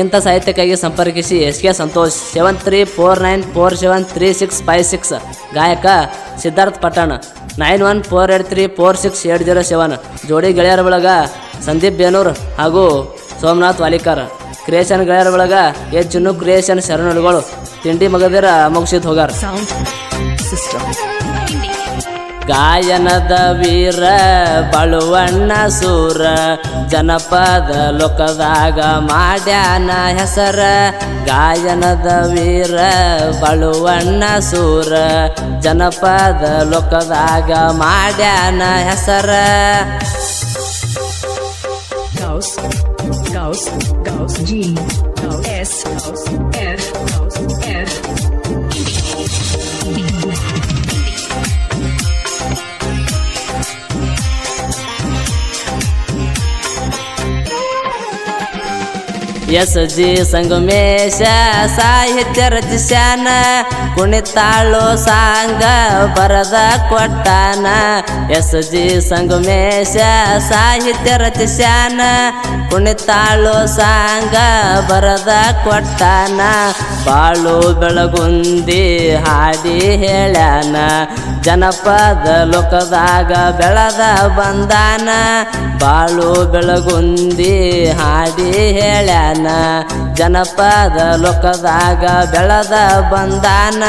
ಇಂಥ ಸಾಹಿತ್ಯಕ್ಕಾಗಿ ಸಂಪರ್ಕಿಸಿ S K Santosh seven three four nine four seven three six five six ಗಾಯಕ Siddharth Pattana nine one four eight three four six eight zero seven ಜೋಡಿ ಗೆಳೆಯರ ಬಳಗ ಸಂದೀಪ್ ಬೇನೂರ್ ಹಾಗೂ Somnath Walikar. Creation ಗೆಳೆಯರ ಬಳಗ ಎಚ್ ಚಿನ್ನು ಕ್ರಿಯೇಷನ್ ಶರಣುಗಳು ತಿಂಡಿ ಮಗದಿರ ಮುಗಿಸಿದ್ ಹೋಗಾರ. ಗಾಯನದ ವೀರ ಬಳುವಣ್ಣ ಸೂರ ಜನಪದ ಲೋಕದಾಗ ಮಾಡ್ಯಾನ ಹೆಸರ ಗಾಯನದ ವೀರ ಬಳುವಣ್ಣ ಸೂರ ಜನಪದ ಲೋಕದಾಗ ಮಾಡ್ಯಾನ ಹೆಸರ Gauss, F, Gauss, F. S G Sangamesha ಸಾಹಿತ್ಯ ರಚಿಸ್ಯಾನ ಕುಣಿತಾಳು ಸಾಂಗ ಬರದ ಕೊಟ್ಟಾನ. ಎಸ್ ಜಿ ಸಂಗಮೇಶ ಸಾಹಿತ್ಯ ರಚಿಸ್ಯಾನ ಕುಣಿತಾಳು ಸಾಂಗ ಬರದ ಕೊಟ್ಟಾನ. ಬಾಳು ಬೆಳಗುಂದಿ ಹಾಡಿ ಹೇಳ್ಯಾನ, ಜನಪದ ಲೋಕದಾಗ ಬೆಳದ ಬಂದಾನ. ಬಾಳು ಬೆಳಗುಂದಿ ಹಾಡಿ ಹೇಳ್ಯಾನ. ಜನಪದ ಲೋಕದಾಗ ಬೆಳದ ಬಂದಾನ.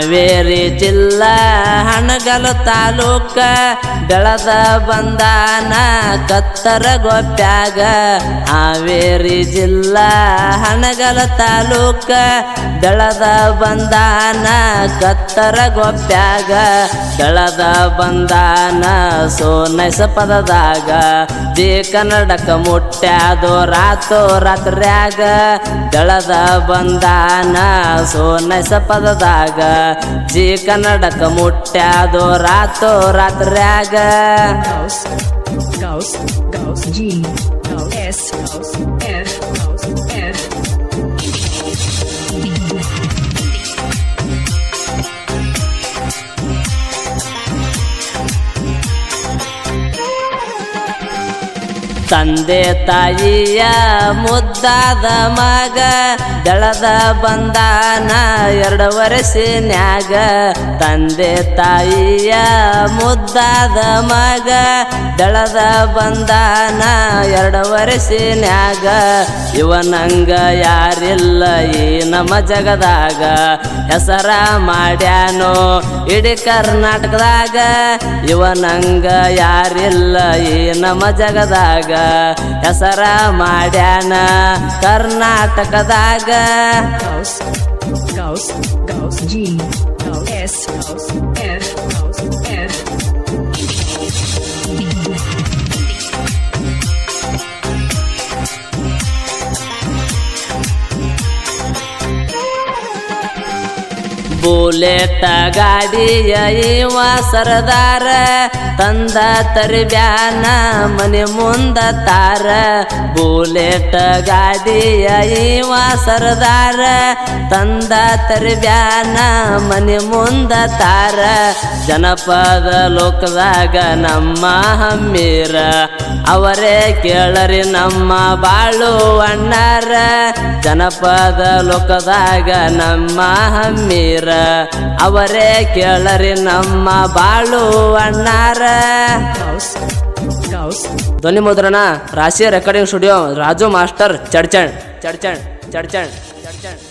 ಹಾವೇರಿ ಜಿಲ್ಲಾ ಹಣಗಲು ತಾಲೂಕ ಬೆಳದ ಬಂದಾನ ಕತ್ತರ ಗೊಪ್ಪ್ಯಾಗ ಹಾವೇರಿ ಜಿಲ್ಲಾ ಹಣಗಲ ತಾಲೂಕ ಬೆಳದ ಬಂದಾನ ಕತ್ತರ ಗೊಪ್ಪ್ಯಾಗ ಬೆಳದ ಬಂದಾನ ಸೋನೈಸ ಪದದಾಗ. ದೇ ಕನ್ನಡಕ ಮುಟ್ಟ್ಯಾದೋ ರಾತೋ ರಾತ್ರ್ಯಾಗ. ಬೆಳದ ಬಂದಾನ ಸೋನೈಸ ಪದದಾಗ. ಜಿ ಕನ್ನಡಕ ಮುಟ್ಟ್ಯಾದೋ ರಾತೋ ರಾತ್ರ್ಯಾಗ. Gauss, Gauss, ತಂದೆ ತಾಯಿಯ ಮುದ್ದಾದ ಮಗ ಬೆಳದ ಬಂದಾನ ಎರಡು ವರ್ಷನ್ಯಾಗ ತಂದೆ ತಾಯಿಯ ಮುದ್ದಾದ ಮಗ ಬೆಳದ ಬಂದಾನ ಎರಡು ವರ್ಷನ್ಯಾಗ ಇವನಂಗ ಯಾರಿಲ್ಲ ಈ ನಮ್ಮ ಜಗದಾಗ. ಹೆಸರ ಮಾಡ್ಯಾನೋ ಇಡೀ ಕರ್ನಾಟಕದಾಗ. ಇವನಂಗ ಯಾರಿಲ್ಲ ಈ ನಮ್ಮ ಜಗದಾಗ. ಹೆಸರ ಮಾಡ್ಯಾನ ಕರ್ನಾಟಕದಾಗ Gauss, Gauss, Gauss, G, Gauss, S, bullet ಗಾಡಿಯ ಇವ ಸರದಾರ ತಂದ ತರಬ್ಯಾನ ಮನೆ ಮುಂದ ತಾರ. ಬುಲೆಟ್ ಗಾಡಿಯ ಇವ ಸರದಾರ ತಂದ ತರಬ್ಯಾನ ಮನೆ ಮುಂದ ತಾರ. ಜನಪದ ಲೋಕದಾಗ ನಮ್ಮ ಹಮ್ಮೀರ ಅವರೇ ಕೇಳರಿ ನಮ್ಮ ಬಾಳು ಅಣ್ಣಾರ. ಜನಪದ ಲೋಕದಾಗ ನಮ್ಮ ಹಮ್ಮೀರ ಅವರೇ ಕೇಳರಿ ನಮ್ಮ ಬಾಳು ಅಣ್ಣಾರ. ಧ್ವನಿ ಮುದ್ರಣ, Rashi recording studio Raju master Chadchan Chadchan Chadchan Chadchan.